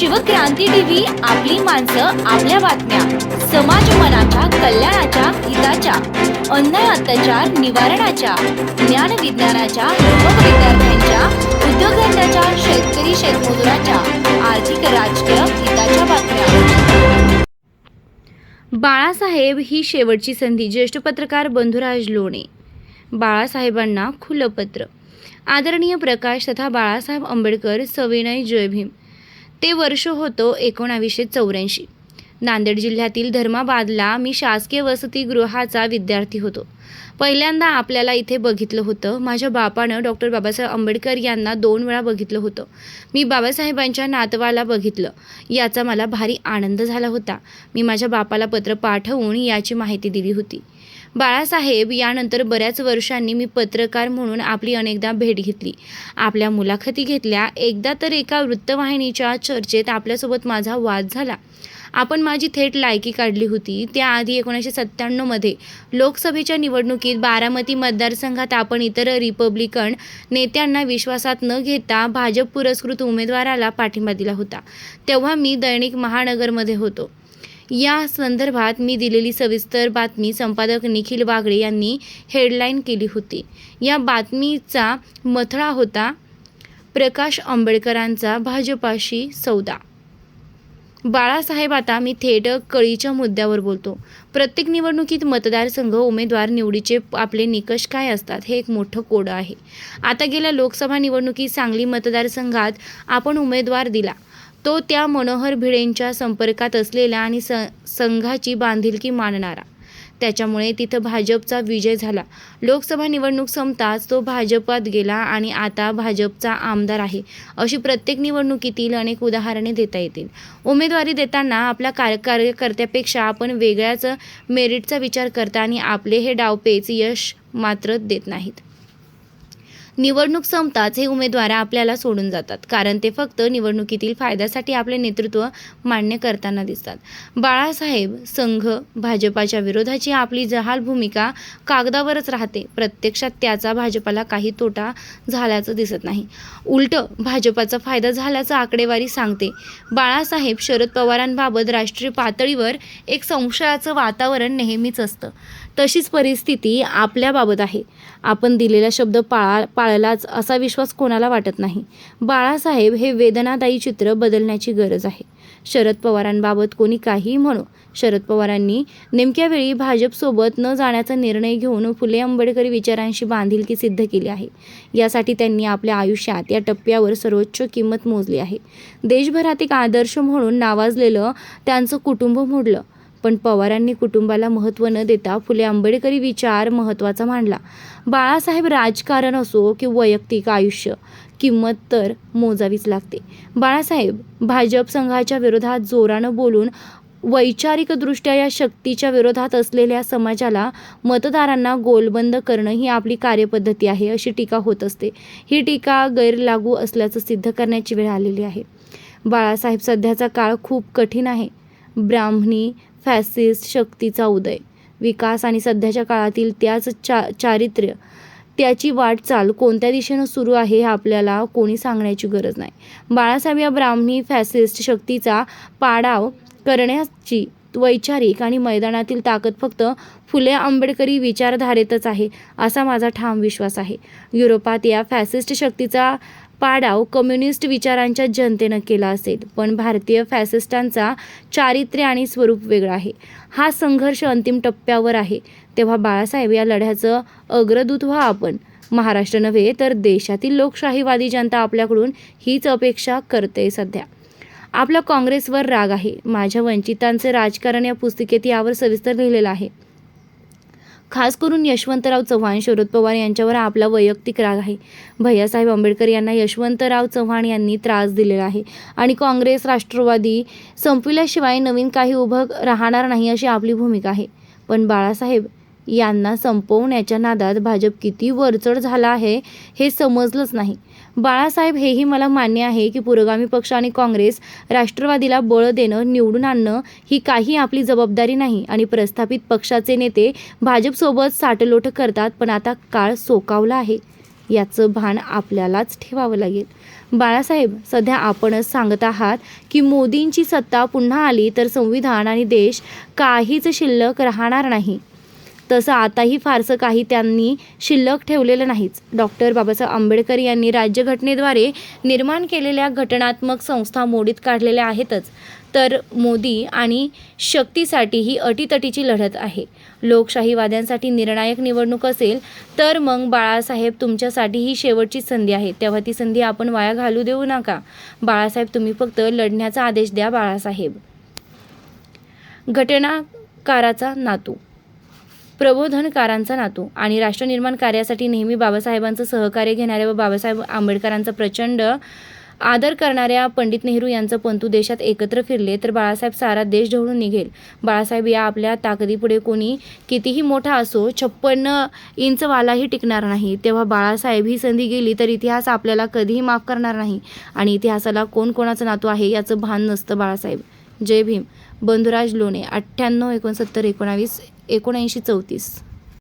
Shivkranti TV आपली माणसं आपल्या बातम्या. समाज मनाच्या कल्याणाच्या हिताच्या. अन्याय अत्याचार निवारणाच्या. ज्ञान विज्ञानाच्या युवक विद्यार्थ्यांच्या उद्योगधंद्याच्या शेतकरी शेतमजुराच्या. आर्थिक राजकीय हिताच्या बातम्या. बाळासाहेब ही शेवटची संधी. ज्येष्ठ पत्रकार बंधुराज लोणे. बाळासाहेबांना खुलं पत्र. आदरणीय प्रकाश तथा बाळासाहेब आंबेडकर सविनय जयभीम ते वर्ष होतं एकोणावीसशे चौऱ्याऐंशी. नांदेड जिल्ह्यातील धर्माबादला मी शासकीय वसतिगृहाचा विद्यार्थी होतो. पहिल्यांदा आपल्याला इथे बघितलं होतं. माझ्या बापानं डॉक्टर बाबासाहेब आंबेडकर यांना दोन वेळा बघितलं होतं. मी बाबासाहेबांच्या नातवाला बघितलं. याचा मला भारी आनंद झाला होता. मी माझ्या बापाला पत्र पाठवून याची माहिती दिली होती. बाळासाहेब यानंतर बऱ्याच वर्षांनी मी पत्रकार म्हणून आपली अनेकदा भेट घेतली. आपल्या मुलाखती घेतल्या. एकदा तर एका वृत्तवाहिनीच्या चर्चेत आपल्यासोबत माझा वाद झाला. आपण माझी थेट लायकी काढली होती. त्याआधी एकोणीसशे सत्त्याण्णवमध्ये लोकसभेच्या निवडणुकीत बारामती मतदारसंघात आपण इतर रिपब्लिकन नेत्यांना विश्वासात न घेता भाजप पुरस्कृत उमेदवाराला पाठिंबा दिला होता. तेव्हा मी दैनिक महानगरमध्ये होतो. या संदर्भात मी दिलेली सविस्तर बातमी संपादक निखिल बागडे यांनी हेडलाईन केली होती. या बातमीचा मथळा होता प्रकाश आंबेडकरांचा भाजपाशी सौदा. बाळासाहेब आता मी थेट कळीच्या मुद्द्यावर बोलतो. प्रत्येक निवडणुकीत मतदारसंघ उमेदवार निवडीचे आपले निकष काय असतात हे एक मोठं कोडं आहे. आता गेल्या लोकसभा निवडणुकीत सांगली मतदारसंघात आपण उमेदवार दिला. तो त्या मनोहर भिडेंच्या संपर्कात असलेला आणि स संघाची बांधिलकी मानणारा. त्याच्यामुळे तिथं भाजपचा विजय झाला. लोकसभा निवडणूक संपताच तो भाजपात गेला आणि आता भाजपचा आमदार आहे. अशी प्रत्येक निवडणुकीतील अनेक उदाहरणे देता येतील. उमेदवारी देताना आपल्या कार्य कार्यकर्त्यापेक्षा आपण वेगळ्याच मेरिटचा विचार करता आणि आपले हे डावपेच यश मात्र देत नाहीत. निवडणूक संपताच हे उमेदवार आपल्याला सोडून जातात. कारण ते फक्त निवडणुकीतील फायद्यासाठी आपले नेतृत्व मान्य करताना दिसतात. बाळासाहेब संघ भाजपाच्या विरोधाची आपली जहाल भूमिका कागदावरच राहते. प्रत्यक्षात त्याचा भाजपाला काही तोटा झाल्याचं दिसत नाही. उलट भाजपाचा फायदा झाल्याचं आकडेवारी सांगते. बाळासाहेब शरद पवारांबाबत राष्ट्रीय पातळीवर एक संशयाचं वातावरण नेहमीच असतं. तशीच परिस्थिती आपल्याबाबत आहे. आपण दिलेला शब्द पाळा पाळलाच असा विश्वास कोणाला वाटत नाही. बाळासाहेब हे वेदनादायी चित्र बदलण्याची गरज आहे. शरद पवारांबाबत कोणी काहीही म्हणो. शरद पवारांनी नेमक्या वेळी भाजपसोबत न जाण्याचा निर्णय घेऊन फुले आंबेडकरी विचारांशी बांधिलकी सिद्ध केली आहे. यासाठी त्यांनी आपल्या आयुष्यात या टप्प्यावर सर्वोच्च किंमत मोजली आहे. देशभरात एक आदर्श म्हणून नावाजलेलं त्यांचं कुटुंब मोडलं. पण पवारांनी कुटुंबाला महत्त्व न देता फुले आंबेडकरी विचार महत्त्वाचा मांडला. बाळासाहेब राजकारण असो की वैयक्तिक आयुष्य किंमत तर मोजावीच लागते. बाळासाहेब भाजप संघाच्या विरोधात जोरानं बोलून वैचारिकदृष्ट्या या शक्तीच्या विरोधात असलेल्या समाजाला मतदारांना गोलबंद करणं ही आपली कार्यपद्धती आहे अशी टीका होत असते. ही टीका गैरलागू असल्याचं सिद्ध करण्याची वेळ आलेली आहे. बाळासाहेब सध्याचा काळ खूप कठीण आहे. ब्राह्मणी फॅसिस्ट शक्तीचा उदय. विकास आणि सध्याच्या काळातील त्याच चा चारित्र्य त्याची वाटचाल कोणत्या दिशेनं सुरू आहे हे आपल्याला कोणी सांगण्याची गरज नाही. बाळासाहेब या ब्राह्मणी फॅसिस्ट शक्तीचा पाडाव करण्याची वैचारिक आणि मैदानातील ताकद फक्त फुले आंबेडकरी विचारधारेतच आहे असा माझा ठाम विश्वास आहे. युरोपात या फॅसिस्ट शक्तीचा पाडाव कम्युनिस्ट विचारांच्या जनतेनं केला असेल. पण भारतीय फॅसिस्टांचा चारित्र्य आणि स्वरूप वेगळं आहे. हा संघर्ष अंतिम टप्प्यावर आहे. तेव्हा बाळासाहेब या लढ्याचं अग्रदूत व्हा आपण. महाराष्ट्र नव्हे तर देशातील लोकशाहीवादी जनता आपल्याकडून हीच अपेक्षा करते सध्या. आपला काँग्रेसवर राग आहे. माझ्या वंचितांचे राजकारण या पुस्तिकेत यावर सविस्तर लिहिलेलं आहे. खास करून यशवंतराव चव्हाण शरद पवार यांच्यावर आपला वैयक्तिक राग आहे. भैयासाहेब आंबेडकर यांना यशवंतराव चव्हाण यांनी त्रास दिलेला आहे. आणि काँग्रेस राष्ट्रवादी संपविल्याशिवाय नवीन काही उभं राहणार नाही अशी आपली भूमिका आहे. पण बाळासाहेब यांना संपवण्याच्या नादात भाजप किती वरचढ झाला आहे हे समजलंच नाही. बाळासाहेब हेही मला मान्य आहे की पुरोगामी पक्ष आणि काँग्रेस राष्ट्रवादीला बळ देणं निवडून आणणं ही काही आपली जबाबदारी नाही आणि प्रस्थापित पक्षाचे नेते भाजपसोबत साटलोट करतात पण आता काळ सोकावला आहे. याचं भान आपल्यालाच ठेवावं लागेल. बाळासाहेब सध्या आपणच सांगत आहात की मोदींची सत्ता पुन्हा आली तर संविधान आणि देश काहीच शिल्लक राहणार नाही. तसं आताही फारसं काही त्यांनी शिल्लक ठेवलेलं नाहीच. डॉक्टर बाबासाहेब आंबेडकर यांनी राज्यघटनेद्वारे निर्माण केलेल्या घटनात्मक संस्था मोडीत काढलेल्या आहेतच. तर मोदी आणि शक्तीसाठी ही अटीतटीची लढत आहे. लोकशाहीवाद्यांसाठी निर्णायक निवडणूक असेल तर मग बाळासाहेब तुमच्यासाठी ही शेवटची संधी आहे. तेव्हा ती संधी आपण वाया घालू देऊ नका. बाळासाहेब तुम्ही फक्त लढण्याचा आदेश द्या बाळासाहेब. घटनाकाराचा नातू प्रबोधनकारांचा नातू आणि राष्ट्रनिर्माण कार्यासाठी नेहमी बाबासाहेबांचं सहकार्य घेणाऱ्या व बाबासाहेब आंबेडकरांचा प्रचंड आदर करणाऱ्या पंडित नेहरू यांचं पंतू देशात एकत्र फिरले तर बाळासाहेब सारा देश ढवळून निघेल. बाळासाहेब या आपल्या ताकदीपुढे कोणी कितीही मोठा असो छप्पन्न इंचवालाही टिकणार नाही. तेव्हा बाळासाहेब ही संधी गेली तर इतिहास आपल्याला कधीही माफ करणार नाही. आणि इतिहासाला कोण कोणाचं नातू आहे याचं भान नसतं बाळासाहेब. जय भीम. बंधुराज लोणे अठ्ठ्याण्णव एकोणसत्तर एकोणावीस एकोणऐंशी चौतीस.